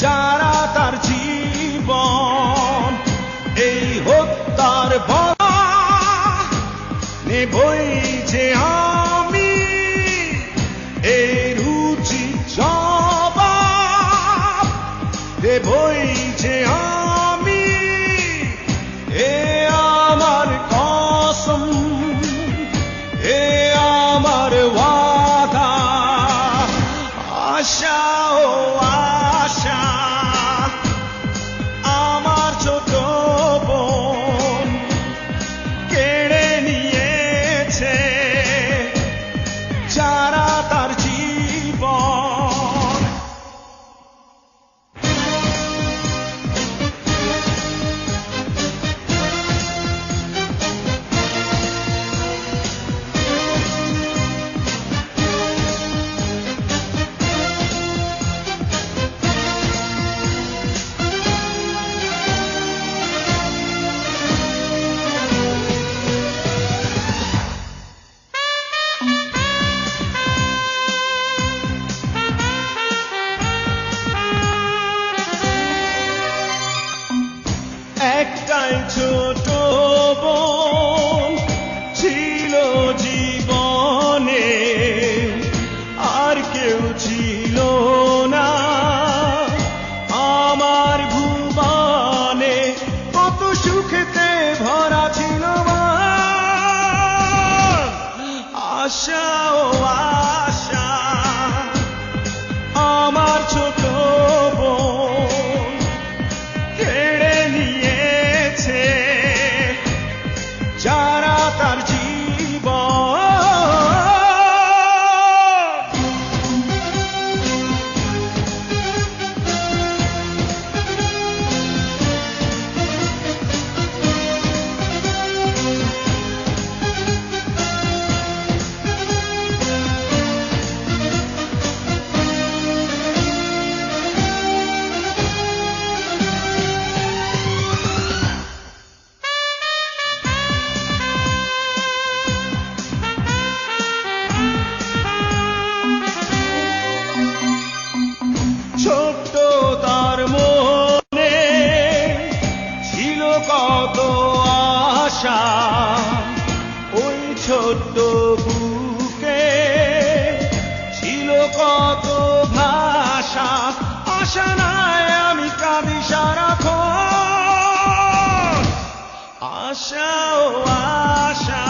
যারা তার জীবন এই হত্যার বলা নেবই যে আমি, এই রুচি জবাব দেবই যে আমি look at কত আশা ওই ছোট্ট বুকে ছিল কত ভাষা। আশা নাই আমি কাঁদি সারাখো আশা ও আশা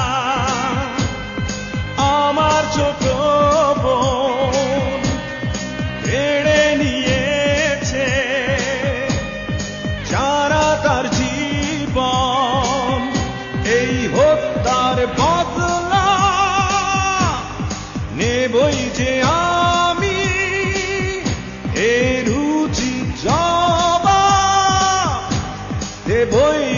বই